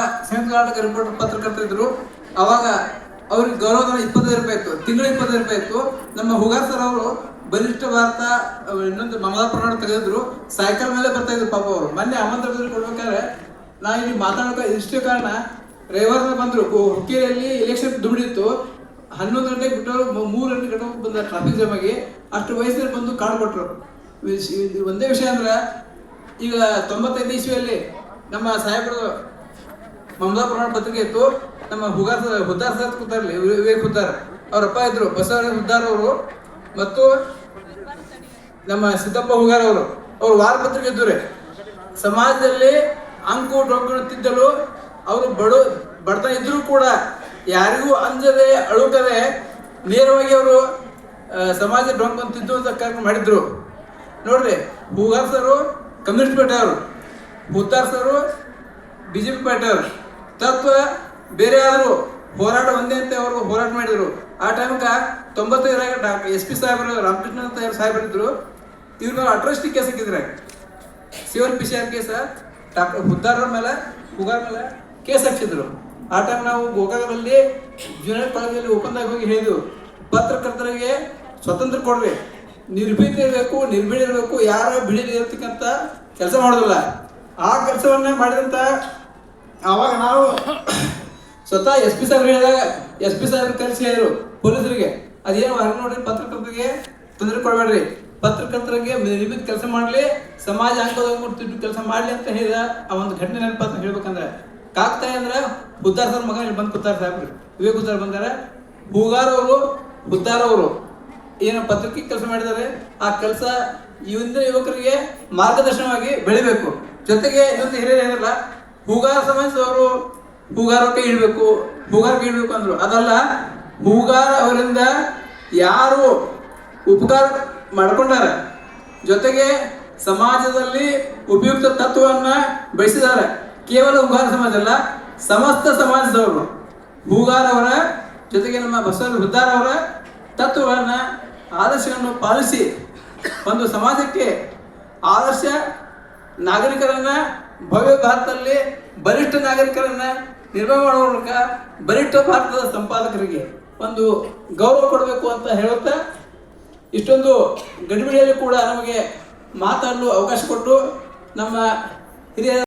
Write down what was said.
ಸಂಯುಕ್ತ Karnataka report ಪತ್ರಕರ್ತರಿದ್ರು ಅವಾಗ ಅವ್ರಿಗೆ ಗೌರವಧನ ಇಪ್ಪತ್ತೈದು ರೂಪಾಯಿ ಇತ್ತು. ತಿಂಗಳ ಇಪ್ಪತ್ತೈದು ರೂಪಾಯಿ ಇತ್ತು. ನಮ್ಮ ಹುಗಾರ್ ಸರ್ ಅವರು ಬಲಿಷ್ಠ ಭಾರತ ಇನ್ನೊಂದು ಮಮತಾಪುರ ತೆಗೆದಿದ್ರು ಸೈಕಲ್ ಮೇಲೆ ಬರ್ತಾ ಇದ್ರು ಪಾಪ ಅವರು. ಮೊನ್ನೆ ಆಮಂತ್ರಣದಲ್ಲಿ ಕೊಡ್ಬೇಕಾದ್ರೆ ನಾ ಇಲ್ಲಿ ಮಾತಾಡೋಕೆ ಇಷ್ಟೇ ಕಾರಣ ರವಿವಾರ ಬಂದ್ರು. ಹುಕ್ಕೇರಿಯಲ್ಲಿ ಎಲೆಕ್ಷನ್ ದುಡಿದಿತ್ತು. ಹನ್ನೊಂದು ಗಂಟೆಗೆ ಬಿಟ್ಟವರು ಮೂರು ಗಂಟೆ ಗಂಟೆ ಬಂದ ಟ್ರಾಫಿಕ್ ಜಾಮ್ ಆಗಿ ಅಷ್ಟು ವಯಸ್ಸಿನಲ್ಲಿ ಬಂದು ಕಾರ್ಡ್ ಕೊಟ್ಟರು ಒಂದೇ ವಿಷಯ ಅಂದ್ರೆ ಈಗ ತೊಂಬತ್ತೈದು ಇಸ್ವಿಯಲ್ಲಿ ನಮ್ಮ ಸಾಹೇಬರು ಮಮತಾ ಪ್ರಮಾಣ ಪತ್ರಿಕೆ ಇತ್ತು ನಮ್ಮ ಹುಗಾಸ ಹುದ್ದಾರ್ ಸರ್ ಕೂತಾರಲಿ ವಿವೇಕ್ ಹುದ್ದಾರ್ ಅವರಪ್ಪ ಇದ್ರು, ಬಸವರಾಜ ಹುದ್ದಾರ್ ಅವರು, ಮತ್ತು ನಮ್ಮ ಸಿದ್ದಪ್ಪ ಹುಗಾರ್ ಅವರು. ಅವರು ವಾರ ಪತ್ರಿಕೆ ಇದ್ದರು ಸಮಾಜದಲ್ಲಿ ಅಂಕು ಡೊಂಕು ತಿದ್ದಲು ಅವರು ಬಡು ಬಡತನ ಇದ್ರೂ ಕೂಡ ಯಾರಿಗೂ ಅಂಜದೆ, ಅಳುಕದೆ ನೇರವಾಗಿ ಅವರು ಸಮಾಜ ಡೊಂಕು ತಿದ್ದುವಂತ ಕಾರ್ಯಕ್ರಮ ಮಾಡಿದ್ರು. ನೋಡ್ರಿ ಹೂಗಾರ್ ಸರು ಕಮ್ಯುನಿಸ್ಟ್ ಪಾರ್ಟಿ ಅವರು. ಹುತ್ತಾರ್ ಸರು ಬಿಜೆಪಿ ಪಾರ್ಟಿ ಅವರು. ತತ್ವ ಬೇರೆ ಆದರೂ ಹೋರಾಟ ಒಂದೇ ಅಂತ ಅವರು ಹೋರಾಟ ಮಾಡಿದರು. ಆ ಟೈಮ್ಗೆ ತೊಂಬತ್ತೈದರಾಗ ಎಸ್ ಪಿ ಸಾಹೇಬರು, ರಾಮಕೃಷ್ಣ ಅಂತ ಸಾಹೇಬರು ಇದ್ರು. ಇವ್ರನ್ನ ಅಟ್ರಾಸಿಟಿ ಕೇಸ್ ಹಾಕಿದ್ರೆ. ಸಿವರ್ ಪಿ ಸಿ ಆರ್ ಕೇಸ ಡಾಕ್ಟರ್ ಹುದ್ದಾರ ಮೇಲೆ ಹುಗಾರ್ ಮೇಲೆ ಕೇಸ್ ಹಾಕ್ಸಿದ್ರು. ಆ ಟೈಮ್ ನಾವು ಗೋಕಾಕದಲ್ಲಿ ಜೂನಿಯರ್ ಕಾಲೇಜಲ್ಲಿ ಓಪನ್ ಹೋಗಿ ಹೇಳಿದ್ವು. ಪತ್ರಕರ್ತರಿಗೆ ಸ್ವತಂತ್ರ ಕೊಡ್ರಿ. ನಿರ್ಭೀತಿ ಇರಬೇಕು ನಿರ್ಭೀಡಿ ಇರಬೇಕು, ಯಾರ ಬಿಡಿ ಇರತಕ್ಕಂಥ ಕೆಲಸ ಮಾಡೋದಿಲ್ಲ. ಆ ಕೆಲಸವನ್ನ ಮಾಡಿದಂತ ಆವಾಗ ನಾವು ಸ್ವತಃ ಎಸ್ ಪಿ ಸಾಹೇಬ್ರು ಹೇಳಿದಾಗ, ಎಸ್ ಪಿ ಸಾಹೇಬ್ರು ಕರೆಸಿ ಹೇಳಿದ್ರು ಪೊಲೀಸರಿಗೆ, ಅದೇನು ಹೊರಗೆ ನೋಡ್ರಿ, ಪತ್ರಕರ್ತರಿಗೆ ತೊಂದರೆ ಕೊಡಬೇಡ್ರಿ. ಪತ್ರಕರ್ತರಿಗೆ ನಿರ್ಮಿತ ಕೆಲಸ ಮಾಡಲಿ, ಸಮಾಜ ಅಂಕದ ಕೆಲಸ ಮಾಡಲಿ ಅಂತ ಹೇಳಿದ ಆ ಒಂದು ಘಟನೆ ನೆನಪ ಅಂತ ಹೇಳ್ಬೇಕಂದ್ರೆ ಕಾಕ್ತಾಯಿ ಅಂದ್ರೆ ಹುದ್ದಾರ್ ಸರ್ ಮಗ ಇಲ್ಲಿ ಬಂದು ಕೂತಾರ ಸಾಹೇಬ್ರು. ವಿವೇಕ್ ಹುದ್ದಾರ್ ಬಂದಾರೆ ಹೂಗಾರವರು ಅವರು ಏನು ಪತ್ರಿಕೆ ಕೆಲಸ ಮಾಡಿದ್ದಾರೆ ಆ ಕೆಲಸ ಇವಂದ್ರೆ ಯುವಕರಿಗೆ ಮಾರ್ಗದರ್ಶನವಾಗಿ ಬೆಳಿಬೇಕು. ಜೊತೆಗೆ ಇನ್ನೊಂದು ಹಿರಿಯರು ಏನಿಲ್ಲ ಹೂಗಾರ ಸಮಾಜದವರು ಹೂಗಾರಕ್ಕೆ ಇಡಬೇಕು ಹೂಗಾರಕ್ಕೆ ಇಡಬೇಕು ಅಂದರು. ಅದಲ್ಲ, ಹೂಗಾರ ಅವರಿಂದ ಯಾರು ಉಪಕಾರ ಮಾಡ್ಕೊಂಡಾರ? ಜೊತೆಗೆ ಸಮಾಜದಲ್ಲಿ ಉಪಯುಕ್ತ ತತ್ವವನ್ನ ಬಯಸಿದ್ದಾರೆ. ಕೇವಲ ಹೂಗಾರ ಸಮಾಜ ಅಲ್ಲ, ಸಮಸ್ತ ಸಮಾಜದವರು. ಹೂಗಾರ ಅವರ ಜೊತೆಗೆ ನಮ್ಮ ಬಸವ ಹುದ್ದಾರ ಅವರ ತತ್ವಗಳನ್ನ ಆದರ್ಶಗಳನ್ನು ಪಾಲಿಸಿ ಒಂದು ಸಮಾಜಕ್ಕೆ ಆದರ್ಶ ನಾಗರಿಕರನ್ನ ಭವ್ಯ ಭಾರತದಲ್ಲಿ ಬಲಿಷ್ಠ ನಾಗರಿಕರನ್ನ ನಿರ್ಮಾಣ ಮಾಡುವ ಮೂಲಕ ಬಲಿಷ್ಠ ಭಾರತದ ಸಂಪಾದಕರಿಗೆ ಒಂದು ಗೌರವ ಕೊಡಬೇಕು ಅಂತ ಹೇಳುತ್ತಾ, ಇಷ್ಟೊಂದು ಗಡಿಬಿಡಿಯಲ್ಲಿ ಕೂಡ ನಮಗೆ ಮಾತಾಡಲು ಅವಕಾಶ ಕೊಟ್ಟು ನಮ್ಮ ಹಿರಿಯ